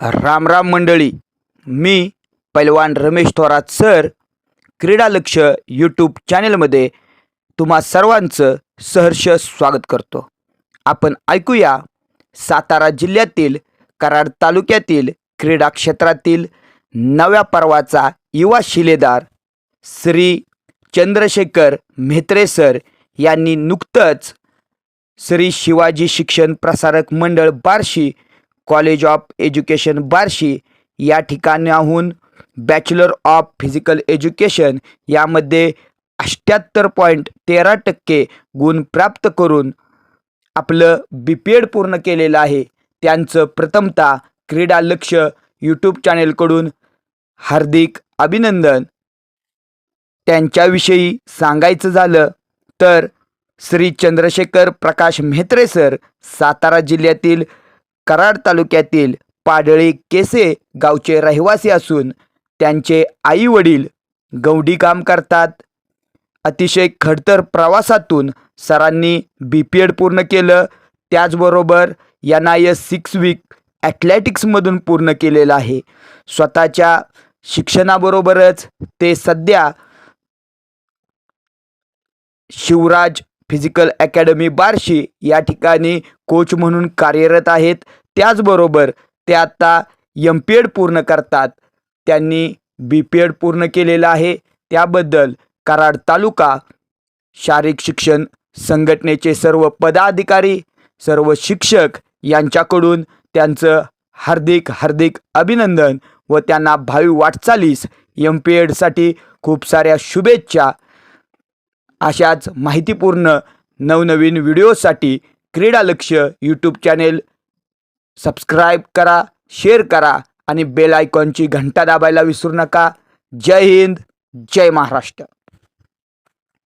राम राम मंडळी. मी पैलवान रमेश थोरात सर. क्रीडा लक्ष यूट्यूब चॅनलमध्ये तुम्हा सर्वांचं सहर्ष स्वागत करतो. आपण ऐकूया सातारा जिल्ह्यातील कराड तालुक्यातील क्रीडा क्षेत्रातील नव्या पर्वाचा युवा शिलेदार श्री चंद्रशेखर म्हेत्रे सर यांनी नुकतंच Shri Shivaji Shikshan Prasarak Mandal Barshi college of education Barshi या ठिकाणाहून बॅचलर ऑफ फिजिकल एज्युकेशन यामध्ये अठ्ठ्याहत्तर पॉईंट तेरा टक्के गुण प्राप्त करून आपलं बी पी एड पूर्ण केलेलं आहे. त्यांचं प्रथमता क्रीडा लक्ष यूट्यूब चॅनेलकडून हार्दिक अभिनंदन. त्यांच्याविषयी सांगायचं झालं तर श्री चंद्रशेखर प्रकाश म्हेत्रे सर सातारा जिल्ह्यातील कराड तालुक्यातील पाडळी केसे गावचे रहिवासी असून त्यांचे आई वडील गवडी काम करतात. अतिशय खडतर प्रवासातून सरांनी बी पी एड पूर्ण केलं. त्याचबरोबर N I S six week ॲथलेटिक्समधून पूर्ण केलेलं आहे. स्वतःच्या शिक्षणाबरोबरच ते सध्या शिवराज फिजिकल अकॅडमी बार्शी या ठिकाणी कोच म्हणून कार्यरत आहेत. त्याचबरोबर ते आता एम पी एड पूर्ण करतात. त्यांनी बी पी एड पूर्ण केलेलं आहे. त्याबद्दल कराड तालुका शारीरिक शिक्षण संघटनेचे सर्व पदाधिकारी सर्व शिक्षक यांच्याकडून त्यांचं हार्दिक हार्दिक अभिनंदन व त्यांना भावी वाटचालीस एम पी एडसाठी खूप साऱ्या शुभेच्छा अशाच माहितीपूर्ण नवनवीन व्हिडिओसाठी क्रीडालक्ष यूट्यूब चॅनेल सबस्क्राईब करा शेअर करा आणि बेल आयकॉनची घंटा दाबायला विसरू नका. जय हिंद जय महाराष्ट्र.